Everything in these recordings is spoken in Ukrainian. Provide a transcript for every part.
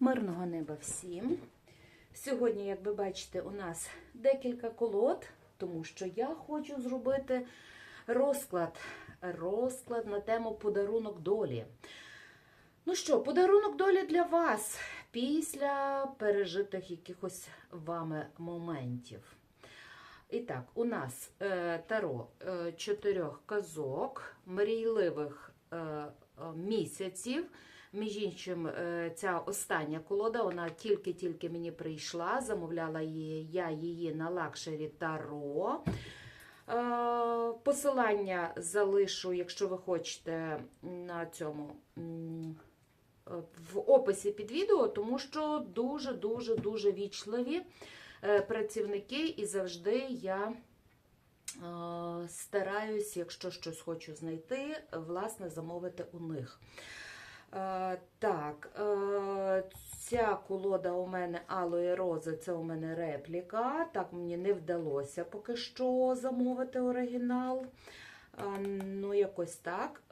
Мирного неба всім. Сьогодні, як ви бачите, у нас декілька колод, тому що я хочу зробити розклад. Розклад на тему подарунок долі. Ну що, подарунок долі для вас після пережитих якихось вами моментів. І так, у нас е, таро е, чотирьох казок, мрійливих е, е, місяців. Між іншим, е, ця остання колода, вона тільки-тільки мені прийшла. Замовляла її, я її на лакшері Таро. Е, Посилання залишу, якщо ви хочете, на цьому е, в описі під відео, тому що дуже-дуже дуже вічливі працівники, і завжди я. Стараюсь, якщо щось хочу знайти, власне, замовити у них. Е, Так, е, ця колода у мене Алої Рози, це у мене репліка. Так, мені не вдалося поки що замовити оригінал. Е, Ну, якось так.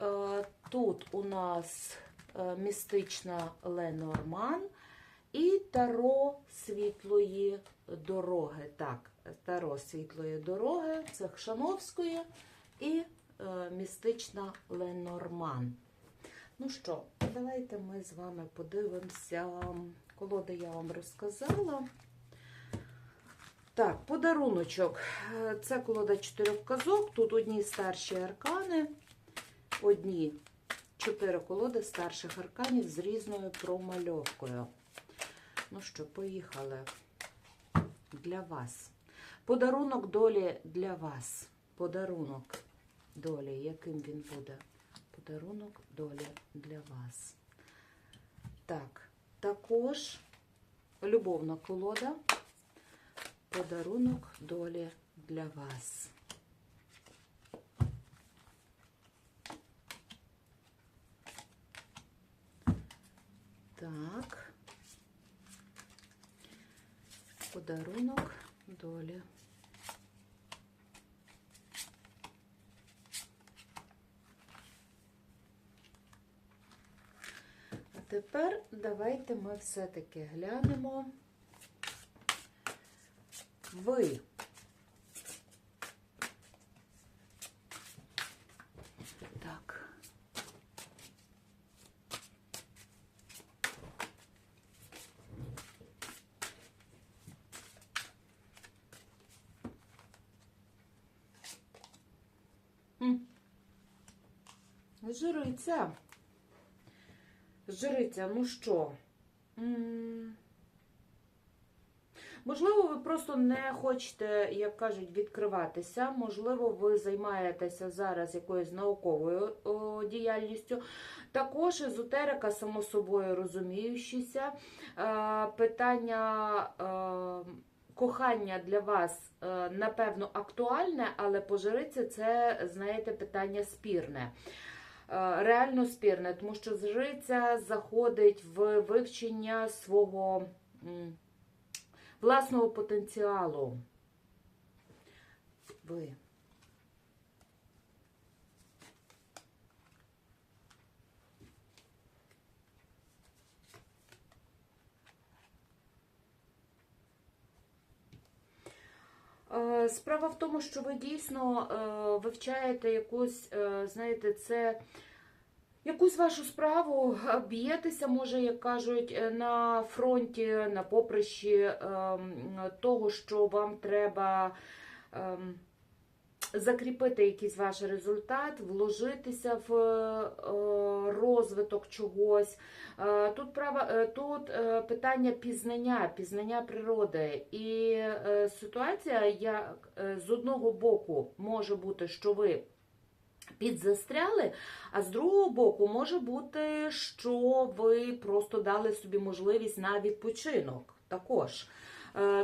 Тут у нас містична Ленорман і Таро світлої дороги. Так, Таро світлої дороги, це Хшановської і містична Ленорман. Ну що, давайте ми з вами подивимося. Колоди я вам розказала. Так, подаруночок. Це колода чотирьох казок. Тут одні старші аркани, одні чотири колоди старших арканів з різною промальовкою. Ну що, поїхали. Для вас. Подарунок долі для вас. Подарунок долі, яким він буде? Подарунок долі для вас. Так, також любовна колода. Подарунок долі для вас. Так. Подарунок долі. Тепер давайте ми все-таки глянемо. Ви. Так. М. Жриця. Ну що? Можливо, ви просто не хочете, як кажуть, відкриватися. Можливо, ви займаєтеся зараз якоюсь науковою діяльністю. Також езотерика, само собою розуміючися. Е, питання е, кохання для вас, е, напевно, актуальне, але пожириці це, знаєте, питання спірне. Е, Реально спірне, тому що жриця заходить в вивчення свого. власного потенціалу. Ви. Справа в тому, що ви дійсно е, вивчаєте якусь, е, знаєте, це якусь вашу справу, е, б'єтеся, може, як кажуть, е, на фронті, на поприщі ем, того, що вам треба ем, закріпити якийсь ваш результат, вложитися в е, розвиток чогось. Е, Тут права, е, тут питання пізнання, пізнання природи. І ситуація як з одного боку може бути, що ви підзастряли, а з другого боку може бути, що ви просто дали собі можливість на відпочинок також.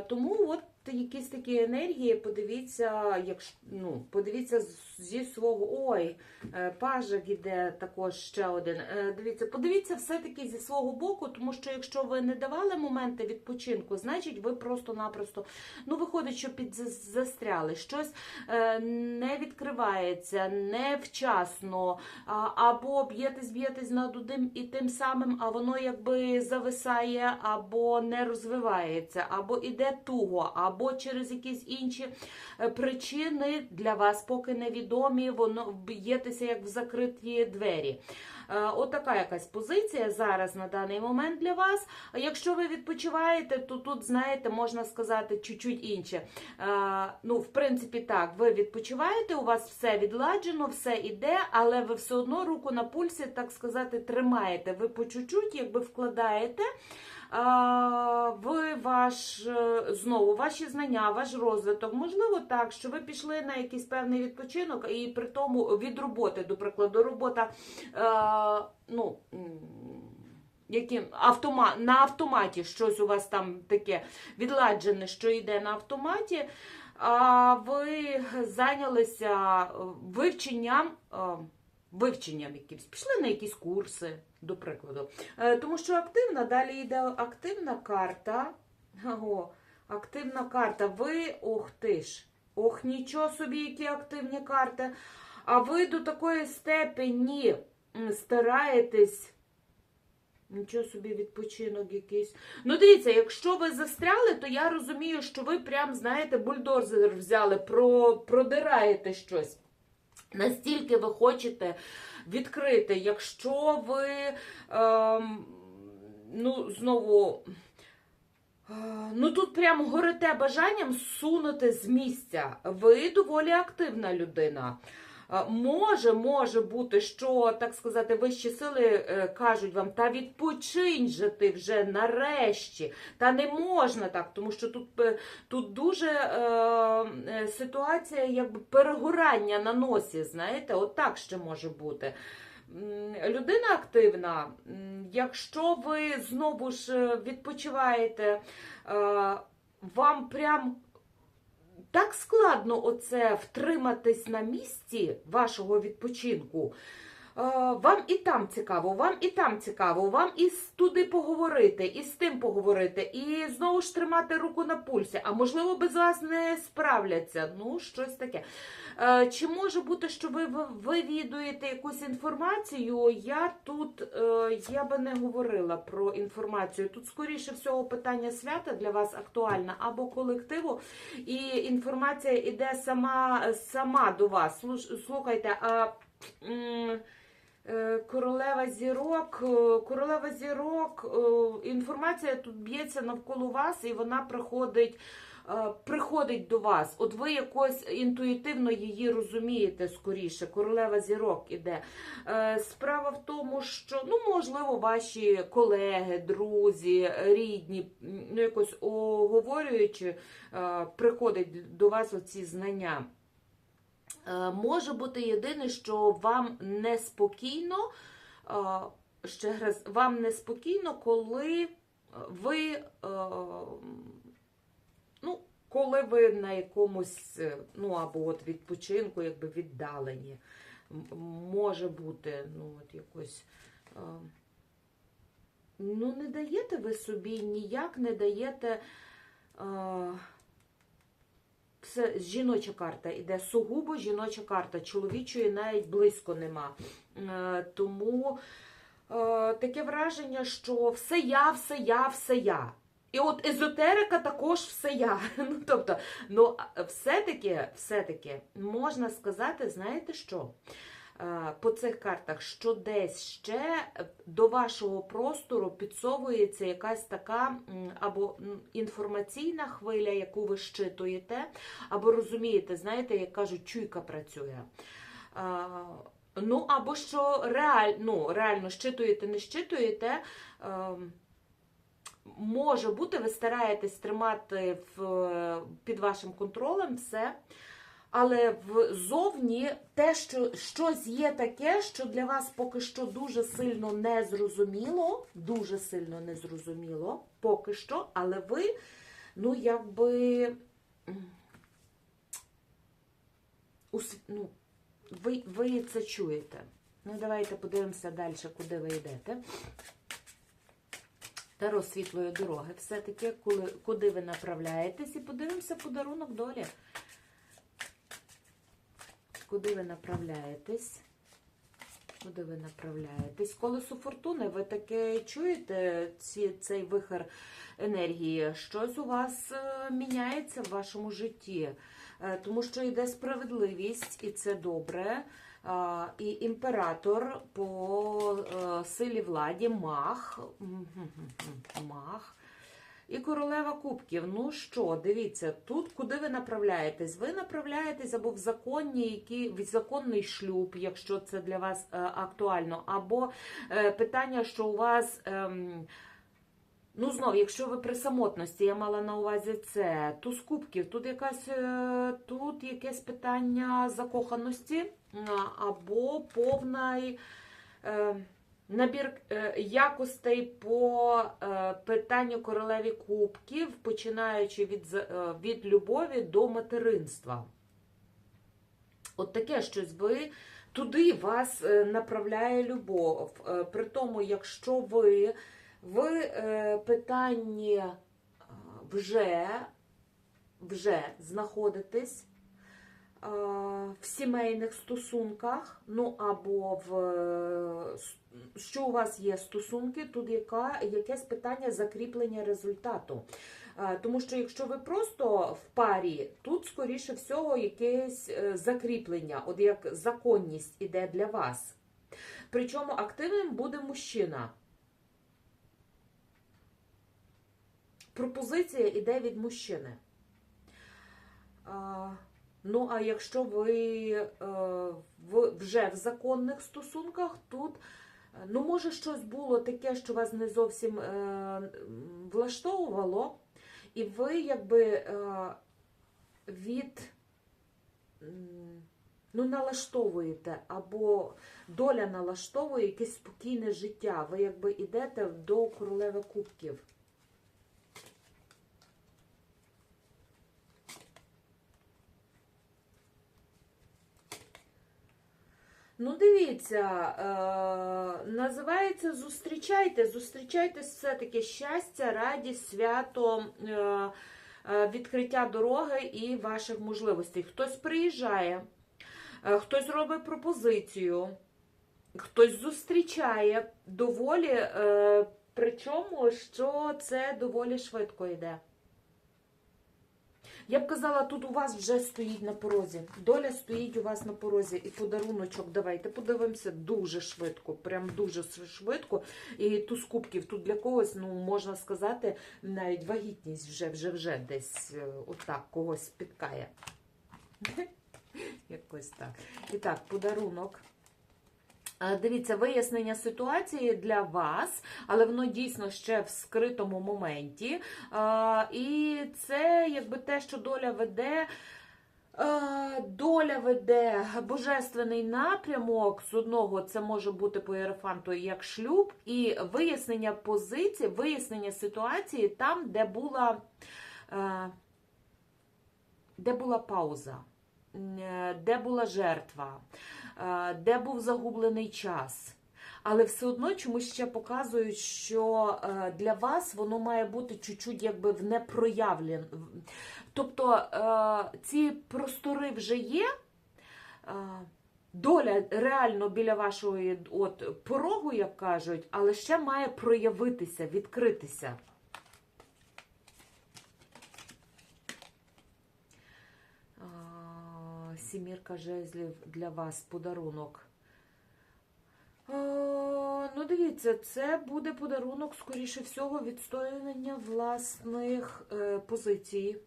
Тому от якісь такі енергії, подивіться, як, ну, подивіться, з зі свого. Ой, е, пажик іде також ще один. Е, Дивіться, подивіться все-таки зі свого боку, тому що якщо ви не давали моменти відпочинку, значить ви просто-напросто ну, виходить, що під застряли. Щось е, не відкривається, невчасно, або б'єтесь, б'єтесь над одним і тим самим, а воно якби зависає, або не розвивається, або іде туго, або через якісь інші причини для вас поки невідомі, воно б'єтеся як в закриті двері. Е, Отака якась позиція зараз на даний момент для вас. Якщо ви відпочиваєте, то тут, знаєте, можна сказати чуть-чуть інше. Е, Ну, в принципі, так, ви відпочиваєте, у вас все відладжено, все іде, але ви все одно руку на пульсі, так сказати, тримаєте. Ви по чуть-чуть якби вкладаєте. А, В ваш е, знову ваші знання, ваш розвиток. Можливо, так, що ви пішли на якийсь певний відпочинок, і при тому від роботи, до прикладу, робота е, ну, яким автома, на автоматі щось у вас там таке відладжене, що йде на автоматі. А ви зайнялися вивченням, е, вивченням якимсь, пішли на якісь курси, до прикладу. Е, Тому що активна, далі йде активна карта. О, активна карта. Ви, ох ти ж, ох, нічого собі, які активні карти. А ви до такої степені стараєтесь. Нічого собі відпочинок якийсь. Ну, дивіться, якщо ви застряли, то я розумію, що ви прям, знаєте, бульдозер взяли, про, продираєте щось. Настільки ви хочете відкрити, якщо ви, ем, ну, знову. е, Ну, тут прям горите бажанням сунути з місця. Ви доволі активна людина. Може, може бути, що, так сказати, вищі сили е, кажуть вам, та відпочинь же ти вже нарешті. Та не можна так, тому що тут, е, тут дуже е, е, ситуація якби перегорання на носі, знаєте, от так ще може бути. Людина активна, якщо ви знову ж відпочиваєте, вам прям так складно оце втриматись на місці вашого відпочинку. Е, Вам і там цікаво, вам і там цікаво, вам і туди поговорити, і з тим поговорити, і знову ж тримати руку на пульсі. А можливо, без вас не справляться. Ну, щось таке. Е, Чи може бути, що ви ви- вивідуєте якусь інформацію? Я тут е, я би не говорила про інформацію. Тут, скоріше всього, питання свята для вас актуальне або колективу, і інформація іде сама, сама до вас. Слухайте, а. Е, Королева зірок, е, королева зірок, е, інформація тут б'ється навколо вас, і вона приходить, приходить до вас. От ви якось інтуїтивно її розумієте скоріше. Королева зірок іде. Справа в тому, що ну, можливо, ваші колеги, друзі, рідні, ну якось оговорюючи, приходять до вас оці знання. Е, Може бути єдине, що вам неспокійно, е, ще раз, вам неспокійно, коли ви, е, ну, коли ви на якомусь, ну, або от відпочинку, якби віддалені. Може бути, ну, от якось. Ну, не даєте ви собі ніяк не даєте. Жіноча карта іде сугубо жіноча карта, чоловічої навіть близько нема. Е, Тому е, таке враження, що все я, все я, все я. І от езотерика також все я. Ну, тобто, ну, все-таки, все-таки можна сказати, знаєте що? Е, По цих картах, що десь ще до вашого простору підсовується якась така або інформаційна хвиля, яку ви щитуєте, або розумієте, знаєте, як кажуть, чуйка працює. Ну, або що реаль, ну, реально щитуєте, не щитуєте. Може бути, ви стараєтесь тримати в, під вашим контролем все. Але ззовні те, що щось є таке, що для вас поки що дуже сильно не зрозуміло, дуже сильно не зрозуміло, поки що, але ви, ну, якби. ну, ви, ви це чуєте. Ну, давайте подивимося далі, куди ви йдете. Таро світлої дороги. Все-таки, куди ви направляєтесь, і подивимося подарунок долі. Куди ви направляєтесь? Куди ви направляєтесь? Колесо фортуни, ви таке чуєте ці, цей вихор енергії? Щось у вас е, міняється в вашому житті, Е, тому що йде справедливість, і це добре. І імператор по е, силі владі, мах, мах. І королева кубків. Ну що, дивіться, тут куди ви направляєтесь? Ви направляєтесь або в законні, які, в законний шлюб, якщо це для вас е, актуально, або е, питання, що у вас. ем, Ну, знов, якщо ви при самотності, я мала на увазі це, туз кубків, тут якась е, тут якесь питання закоханості або повний е, набір е, якостей по е, питанню королеві кубків, починаючи від, е, від любові до материнства. От таке щось ви. Туди вас направляє любов. При тому, якщо ви в питанні вже, вже знаходитесь в сімейних стосунках, ну або в що у вас є стосунки, тут яка, якесь питання закріплення результату. Тому що якщо ви просто в парі, тут, скоріше всього, якесь е, закріплення, от як законність іде для вас. Причому активним буде мужчина. Пропозиція йде від мужчини. Ну, а якщо ви е, вже в законних стосунках, тут, ну, може, щось було таке, що вас не зовсім е, влаштовувало, і ви якби е, від. Ну, налаштовуєте, або доля налаштовує якесь спокійне життя. Ви якби йдете до королеви кубків. Ну, дивіться, е, називається Зустрічайте. Зустрічайте все-таки щастя, радість, свято, е, е, відкриття дороги і ваших можливостей. Хтось приїжджає, е, хтось робить пропозицію, хтось зустрічає доволі, причому, що це доволі швидко йде. Я б казала, тут у вас вже стоїть на порозі. Доля стоїть у вас на порозі. І подаруночок, давайте подивимося дуже швидко, прям дуже швидко. І туз кубків тут для когось, ну, можна сказати, навіть вагітність вже вже вже десь е, отак когось спіткає. Якось так. І так, подарунок. Е, Дивіться, вияснення ситуації для вас, але воно дійсно ще в скритому моменті. Е, І це якби те, що доля веде. е, Доля веде божественний напрямок. З одного це може бути по Єрофанту як шлюб, і вияснення позиції, вияснення ситуації там, де була, де була пауза, де була жертва, де був загублений час. Але все одно чомусь ще показують, що е, для вас воно має бути чуть-чуть якби в непроявлен. Тобто е, ці простори вже є. е, Доля реально біля вашої от, порогу, як кажуть, але ще має проявитися, відкритися. Сімірка жезлів для вас подарунок. А, Ну, дивіться, це буде подарунок, скоріше всього, відстоювання власних е, позицій.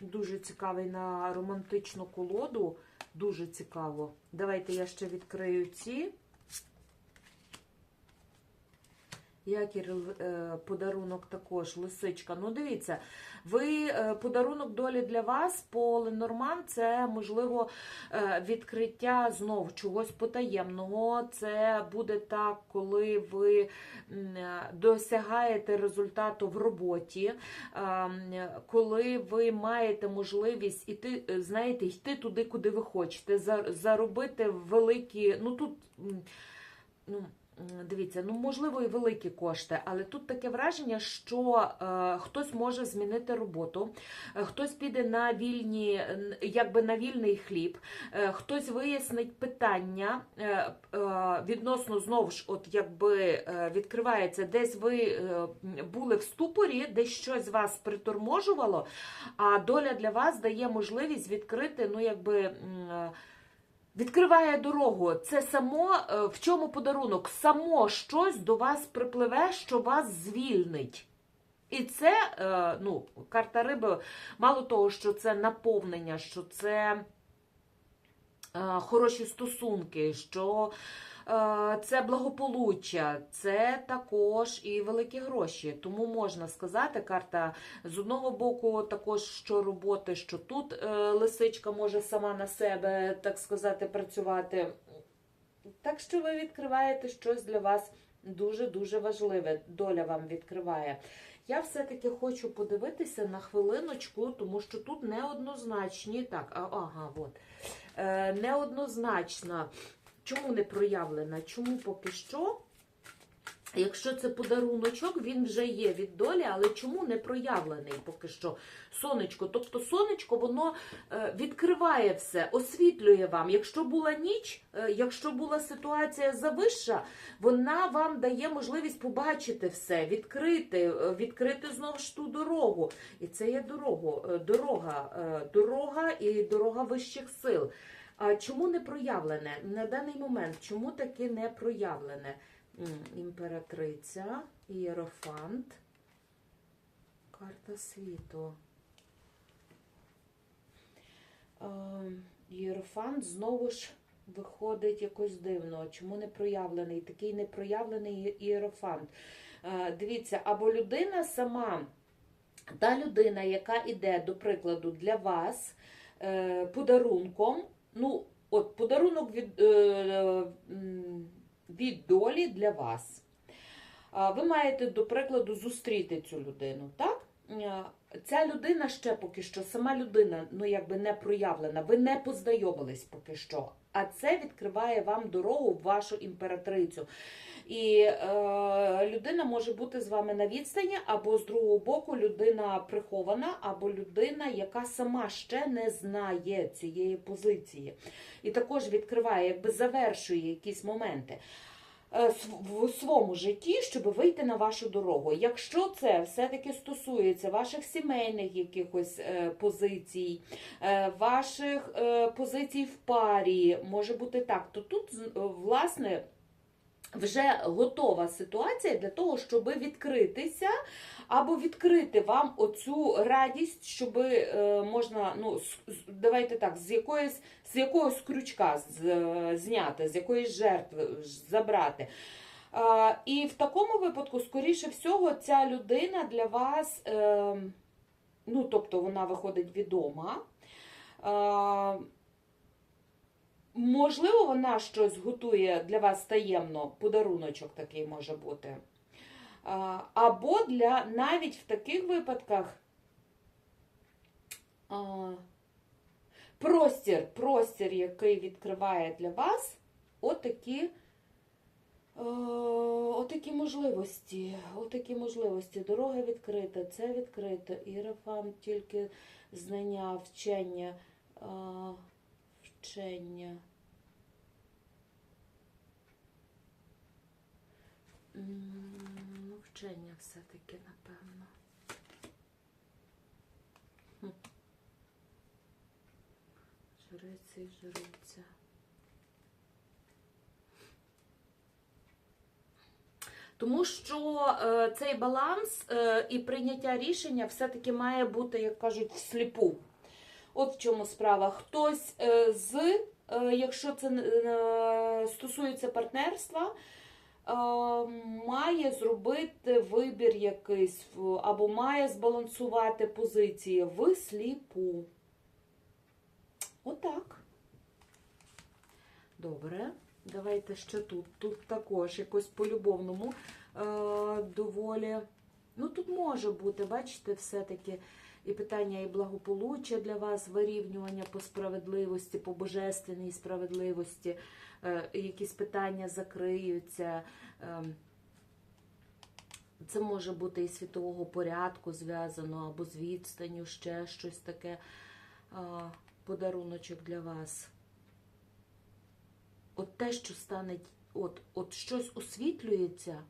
Дуже цікавий на романтичну колоду. Дуже цікаво. Давайте я ще відкрию ці. Якір е, подарунок також, лисичка. Ну, дивіться, ви е, подарунок долі для вас по Ленорман це можливо е, відкриття знов чогось потаємного. Це буде так, коли ви досягаєте результату в роботі, коли ви маєте можливість іти, знаєте, йти туди, куди ви хочете, заробити великі. Ну тут. Ну, Дивіться, ну можливо і великі кошти, але тут таке враження, що е, хтось може змінити роботу, е, хтось піде на вільні, якби на вільний хліб, е, хтось вияснить питання е, е, відносно знову ж, от якби е, відкривається, десь ви е, були в ступорі, десь щось вас приторможувало, а доля для вас дає можливість відкрити, ну якби. е, Відкриває дорогу. Це само е, в чому подарунок? Само щось до вас припливе, що вас звільнить. І це, е, ну, карта риби, мало того, що це наповнення, що це е, хороші стосунки, що це благополуччя, це також і великі гроші. Тому можна сказати, карта з одного боку, також що роботи, що тут е, лисичка може сама на себе, так сказати, працювати. Так що ви відкриваєте щось для вас дуже-дуже важливе. Доля вам відкриває. Я все-таки хочу подивитися на хвилиночку, тому що тут неоднозначні. Так, а, ага, от. Е, неоднозначна. Чому не проявлена? Чому поки що? Якщо це подаруночок, він вже є від долі, але чому не проявлений поки що сонечко? Тобто сонечко воно е, відкриває все, освітлює вам. Якщо була ніч, е, якщо була ситуація завища, вона вам дає можливість побачити все, відкрити, е, відкрити знову ж ту дорогу. І це є дорогу, дорога, дорога і дорога вищих сил. А чому не проявлене на даний момент? Чому таки не проявлене? Імператриця, Єрофант, карта світу. Е, Єрофант знову ж виходить якось дивно. Чому не проявлений? Такий непроявлений іерофант. Е, Дивіться, або людина сама, та людина, яка йде, до прикладу, для вас е, подарунком, ну, от подарунок від, е, від долі для вас. Ви маєте, до прикладу, зустріти цю людину, так? Ця людина ще поки що, сама людина, ну якби не проявлена, ви не познайомились поки що. А це відкриває вам дорогу в вашу імператрицю. І е, людина може бути з вами на відстані, або з другого боку людина прихована, або людина, яка сама ще не знає цієї позиції. І також відкриває, якби завершує якісь моменти е, в своєму житті, щоб вийти на вашу дорогу. Якщо це все-таки стосується ваших сімейних якихось е, позицій, е, ваших позицій в парі, може бути так, то тут, власне, вже готова ситуація для того, щоб відкритися, або відкрити вам оцю радість, щоб е, можна, ну, давайте так, з якоїсь з якогось крючка е, зняти, з якоїсь жертви забрати. І в такому випадку, скоріше всього, ця людина для вас, е, ну, тобто вона виходить відома. Можливо, вона щось готує для вас таємно, подаруночок такий може бути. Або для навіть в таких випадках простір, простір, який відкриває для вас отакі, отакі можливості. Отакі можливості. Дорога відкрита, це відкрито. Іерофант тільки знання, вчення. Вчення. Ну, вчення все-таки, напевно. Жриця і жриця. Тому що е, цей баланс е, і прийняття рішення все-таки має бути, як кажуть, всліпу. От в чому справа. Хтось е, з, е, якщо це е, стосується партнерства, має зробити вибір якийсь, або має збалансувати позиції в сліпу. Отак. Добре. Давайте ще тут. Тут також якось по-любовному доволі. Ну, тут може бути, бачите, все-таки і питання і благополуччя для вас, вирівнювання по справедливості, по божественній справедливості, е, якісь питання закриються. Е, це може бути і світового порядку зв'язано, або з відстанню, ще щось таке. Е, подаруночок для вас. От те, що стане, от, от щось освітлюється,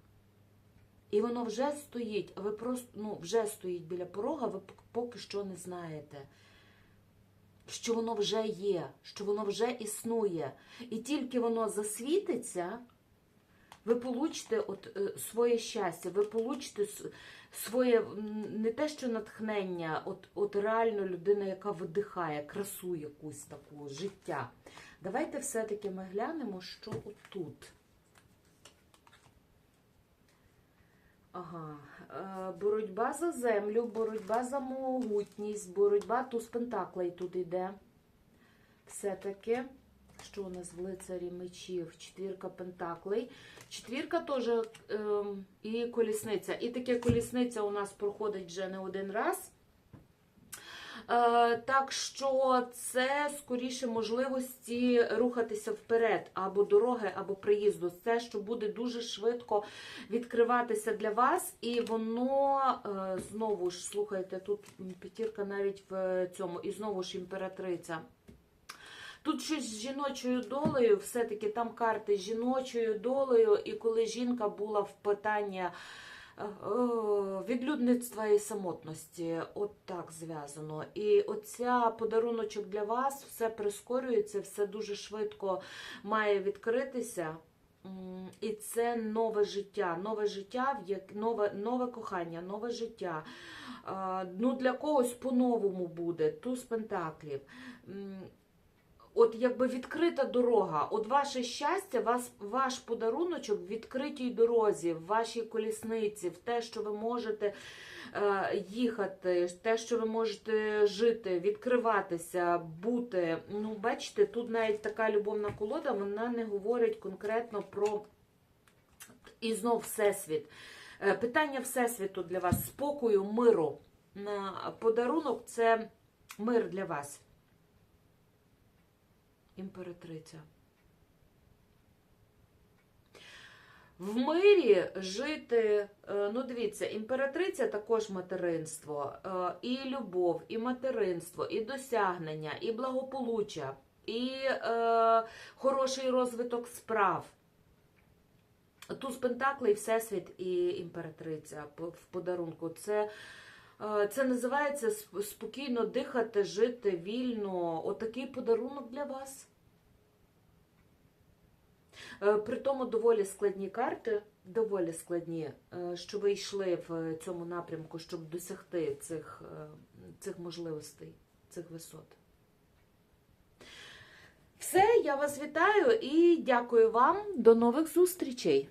і воно вже стоїть, а ви просто ну, вже стоїть біля порога, ви поки що не знаєте, що воно вже є, що воно вже існує. І тільки воно засвітиться, ви получите от, е, своє щастя, ви получите своє не те, що натхнення, от, от реально людина, яка видихає, красу якусь таку життя. Давайте все-таки ми глянемо, що отут. Ага, боротьба за землю, боротьба за могутність, боротьба туз пентаклей тут йде. Все-таки, що у нас в лицарі мечів? Четвірка пентаклей. Четвірка теж е, і колісниця. І таке колісниця у нас проходить вже не один раз. Е, так що це скоріше можливості рухатися вперед, або дороги, або приїзду. Це, що буде дуже швидко відкриватися для вас, і воно е, знову ж слухайте, тут п'ятірка навіть в цьому, і знову ж імператриця. Тут щось з жіночою долею, все-таки там карти з жіночою долею, і коли жінка була в питанні е, відлюдництва і самотності, от так зв'язано. І оця подаруночок для вас все прискорюється, все дуже швидко має відкритися. І це нове життя, нове життя, нове, нове кохання, нове життя. Ну, для когось по-новому буде, туз пентаклів. От якби відкрита дорога, от ваше щастя, вас, ваш подаруночок в відкритій дорозі, в вашій колісниці, в те, що ви можете е, їхати, те, що ви можете жити, відкриватися, бути. Ну, бачите, тут навіть така любовна колода, вона не говорить конкретно про і знов Всесвіт. Е, Питання Всесвіту для вас, спокою, миру. На подарунок це мир для вас. Імператриця. В мирі жити, е, ну дивіться, імператриця також материнство, е, і любов, і материнство, і досягнення, і благополуччя, і е, хороший розвиток справ. Туз Пентаклей, Всесвіт і імператриця в подарунку. Це, це називається спокійно дихати, жити вільно. Отакий подарунок для вас. Е, При тому доволі складні карти, доволі складні, е, що ви йшли в цьому напрямку, щоб досягти цих, е, цих можливостей, цих висот. Все, я вас вітаю і дякую вам. До нових зустрічей!